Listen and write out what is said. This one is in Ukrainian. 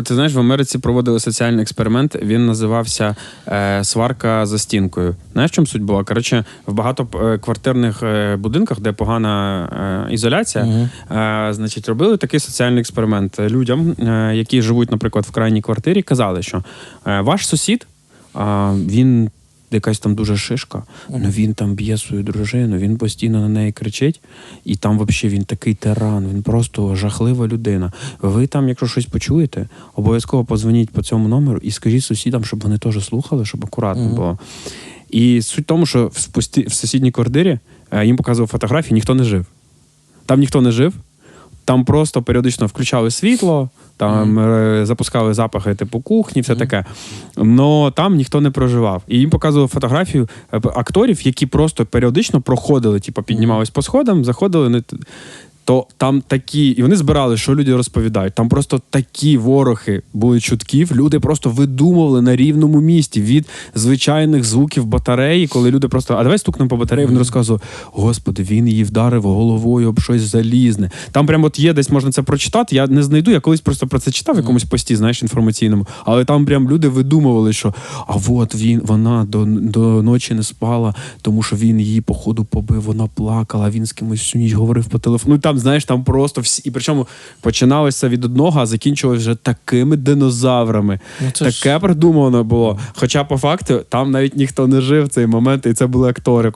Ти знаєш, в Америці проводили соціальний експеримент. Він називався е, Сварка за стінкою. Знаєш, в чому суть була? Коротше, в багатоквартирних е, будинках, де погана е, ізоляція, Мгм. е, значить, робили такий соціальний експеримент. Людям, е, які живуть, наприклад, в крайній квартирі, казали, що е, ваш сусід, він. Якась там дуже шишка, ну він там б'є свою дружину, він постійно на неї кричить, і там взагалі він такий тиран, він просто жахлива людина. Ви там, якщо щось почуєте, обов'язково позвоніть по цьому номеру і скажіть сусідам, щоб вони теж слухали, щоб акуратно Мгм. було. І суть в тому, що в, спусті, в сусідній квартирі е, їм показував фотографії, ніхто не жив. Там ніхто не жив, там просто періодично включали світло, там е, запускали запахи типу кухні, все таке. Но там ніхто не проживав. І їм показували фотографію е, акторів, які просто періодично проходили, типу, піднімались по сходам, заходили. То там такі, і вони збирали, що люди розповідають. Там просто такі ворохи були чутків. Люди просто видумували на рівному місці від звичайних звуків батареї, коли люди просто а давай стукнемо по батареї. Вони розказували: Господи, він її вдарив головою об щось залізне. Там прямо от є, десь можна це прочитати. Я не знайду. Я колись просто про це читав в якомусь пості, знаєш, інформаційному. Але там прям люди видумували, що а от він вона до, до ночі не спала, тому що він її походу побив. Вона плакала. Він з кимось всю ніч говорив по телефону. Там, знаєш, там просто всі. І причому починалося від одного, а закінчилося вже такими динозаврами. Ну, це ж- Таке придумано було. Хоча по факту там навіть ніхто не жив в цей момент, і це були актори.